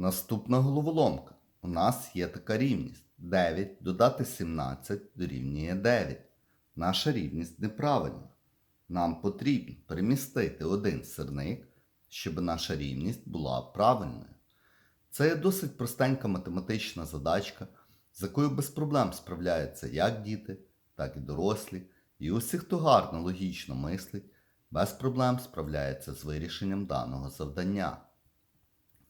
Наступна головоломка. У нас є така рівність. 9 додати 17 дорівнює 9. Наша рівність неправильна. Нам потрібно перемістити один сирник, щоб наша рівність була правильною. Це є досить простенька математична задачка, з якою без проблем справляються як діти, так і дорослі. І усі, хто гарно логічно мислить, без проблем справляється з вирішенням даного завдання.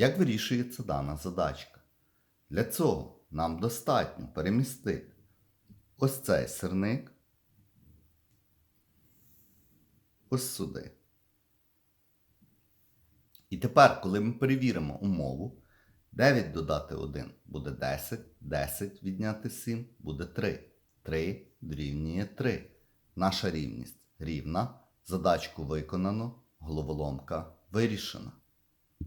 Як вирішується дана задачка? Для цього нам достатньо перемістити ось цей сирник ось сюди. І тепер, коли ми перевіримо умову, 9 додати 1 буде 10, 10 відняти 7 буде 3. 3 дорівнює 3. Наша рівність рівна. Задачку виконано, головоломка вирішена.